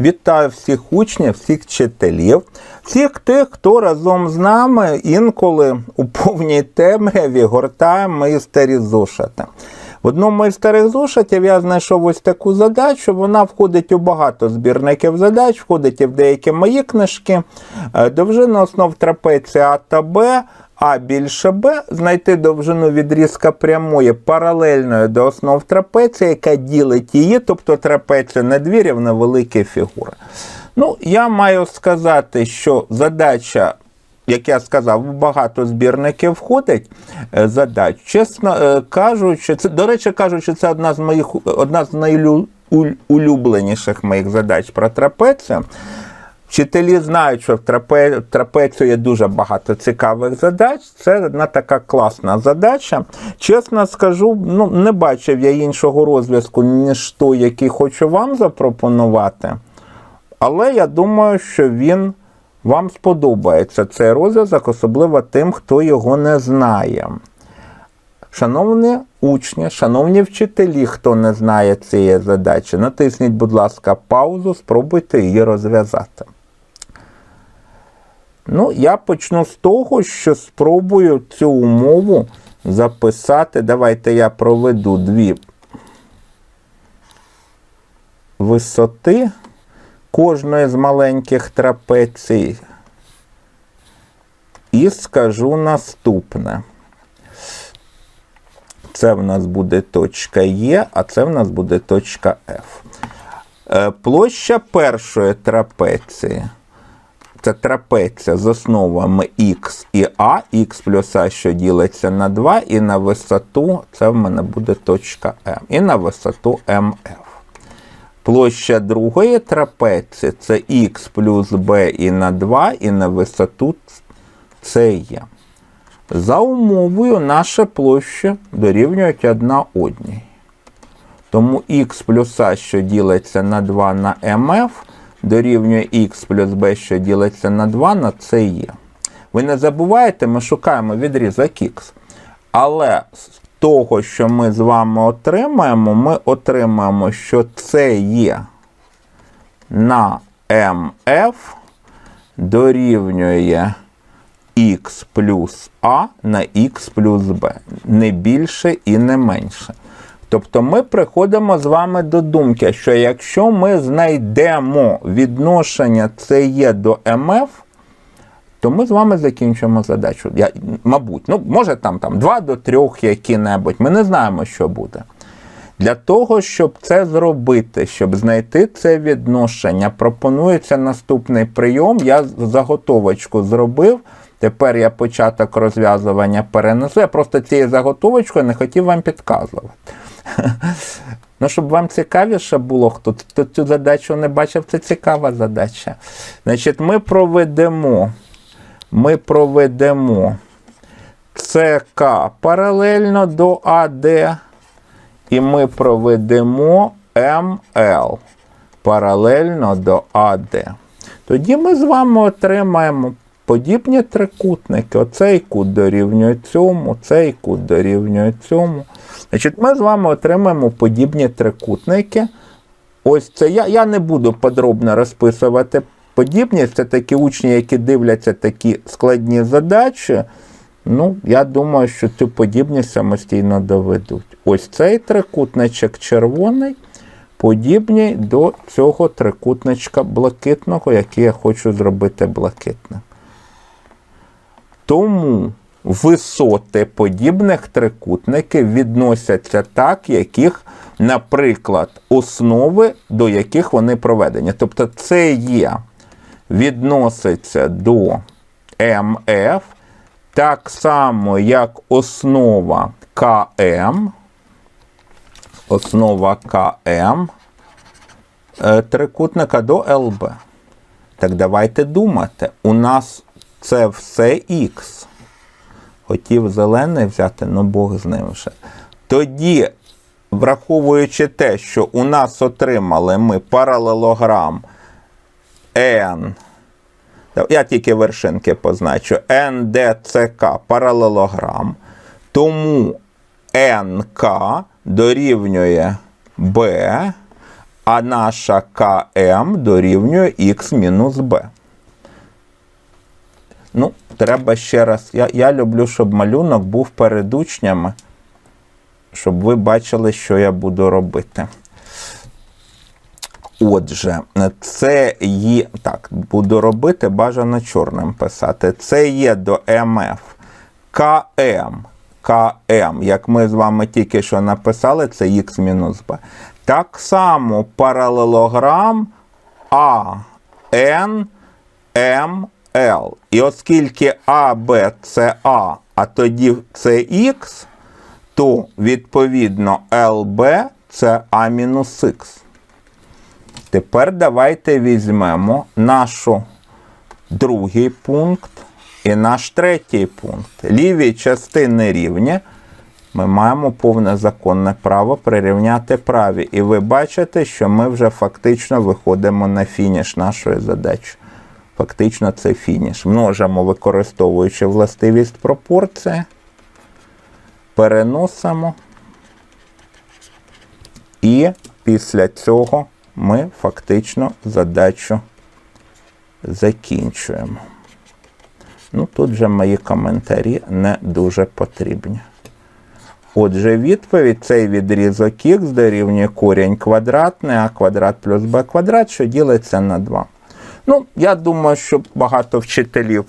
Вітаю всіх учнів, всіх вчителів, всіх тих, хто разом з нами інколи у повній темряві гортає мої старі зошити. В одному із старих зошитів я знайшов ось таку задачу. Вона входить у багато збірників задач, входить і в деякі мої книжки. Е, Довжина основ трапеції А та Б. А більше Б знайти довжину відрізка прямої паралельної до основ трапеції, яка ділить її, тобто трапеція на дві рівновеликі фігури. Ну, я маю сказати, що задача, як я сказав, багато збірників входить е, задач. Чесно е, кажучи, це, до речі, кажучи, це одна з моїх одна з найулюбленіших моїх задач про трапецію. Вчителі знають, що в трапе... трапецію є дуже багато цікавих задач. Це одна така класна задача. Чесно скажу, ну не бачив я іншого розв'язку, ніж той, який хочу вам запропонувати. Але я думаю, що він вам сподобається цей розв'язок, особливо тим, хто його не знає. Шановні учні, шановні вчителі, хто не знає цієї задачі, натисніть, будь ласка, паузу, спробуйте її розв'язати. Ну, я почну з того, що спробую цю умову записати. Давайте я проведу дві висоти кожної з маленьких трапецій. І скажу наступне. Це в нас буде точка Е, а це в нас буде точка F. Е, Площа першої трапеції. Це трапеція з основами Х і А, Х плюс А, що ділиться на 2, і на висоту це в мене буде точка М. І на висоту МФ. Площа другої трапеції це Х плюс Б і на 2, і на висоту це є. За умовою наша площа дорівнюють одна одній. Тому х плюс А, що ділиться на 2 на МФ, дорівнює х плюс b, що ділиться на 2 на це є. Ви не забуваєте, ми шукаємо відрізок х. Але того, що ми з вами отримаємо, ми отримаємо, що це є на МФ дорівнює х плюс А на х плюс b. Не більше і не менше. Тобто ми приходимо з вами до думки, що якщо ми знайдемо відношення ЦЕ до МФ, то ми з вами закінчимо задачу. Я, Мабуть, ну, може там, там 2 до 3 які-небудь. Ми не знаємо, що буде. Для того, щоб це зробити, щоб знайти це відношення, пропонується наступний прийом. Я заготовочку зробив. Тепер я початок розв'язування перенесу. Я просто цією заготовочкою не хотів вам підказувати. Ну, щоб вам цікавіше було, хто, цю задачу не бачив, це цікава задача. Значить, ми проведемо, ми проведемо ЦК паралельно до АД, і ми проведемо МЛ паралельно до АД. Тоді ми з вами отримаємо подібні трикутники. Оцей кут дорівнює цьому, цей кут дорівнює цьому. Значить, Ми з вами отримаємо подібні трикутники. Ось це я, я не буду подробно розписувати подібність. Це такі учні, які дивляться такі складні задачі. Ну, я думаю, що цю подібність самостійно доведуть. Ось цей трикутничок червоний, подібний до цього трикутничка блакитного, який я хочу зробити блакитним. Тому висоти подібних трикутників відносяться так, яких, наприклад, основи, до яких вони проведені. Тобто це є відноситься до МФ, так само, як основа КМ, основа КМ е, трикутника до ЛБ. Так давайте думати, у нас це все Х. Хотів зелений взяти, ну Бог з ним вже. Тоді, враховуючи те, що у нас отримали ми паралелограм N, я тільки вершинки позначу, НДЦК паралелограм, тому НК дорівнює Б, А наша КМ дорівнює х мінус b. Ну, треба ще раз. Я, я люблю, щоб малюнок був перед учнями, щоб ви бачили, що я буду робити. Отже, це є. Так, буду робити, бажано чорним писати. Це є до МФ. КМ. КМ, як ми з вами тільки що написали, це х мінус b. Так само паралелограм АН МЛ. І оскільки АБ це А, а тоді це Х, то відповідно ЛБ це А мінус Х. Тепер давайте візьмемо нашу другий пункт і наш третій пункт. Ліві частини рівня ми маємо повне законне право прирівняти праві. І ви бачите, що ми вже фактично виходимо на фініш нашої задачі. Фактично це фініш. Множимо, використовуючи властивість пропорції. Переносимо. І після цього ми фактично задачу закінчуємо. Ну, тут же мої коментарі не дуже потрібні. Отже, відповідь цей відрізок х дорівнює корінь квадратний, а квадрат плюс b квадрат, що ділиться на 2. Ну, я думаю, що багато вчителів,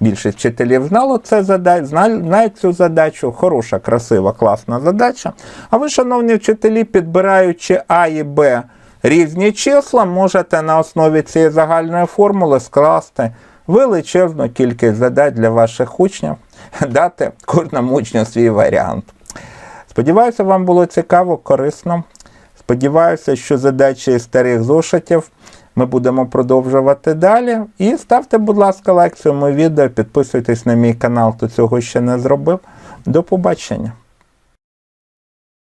більшість вчителів знало це задач, знають цю задачу. Хороша, красива, класна задача. А ви, шановні вчителі, підбираючи А і Б різні числа, можете на основі цієї загальної формули скласти величезну кількість задач для ваших учнів, дати кожному учню свій варіант. Сподіваюся, вам було цікаво, корисно. Сподіваюся, що задачі із старих зошитів ми будемо продовжувати далі. І ставте, будь ласка, лайк цьому відео, підписуйтесь на мій канал, хто цього ще не зробив. До побачення!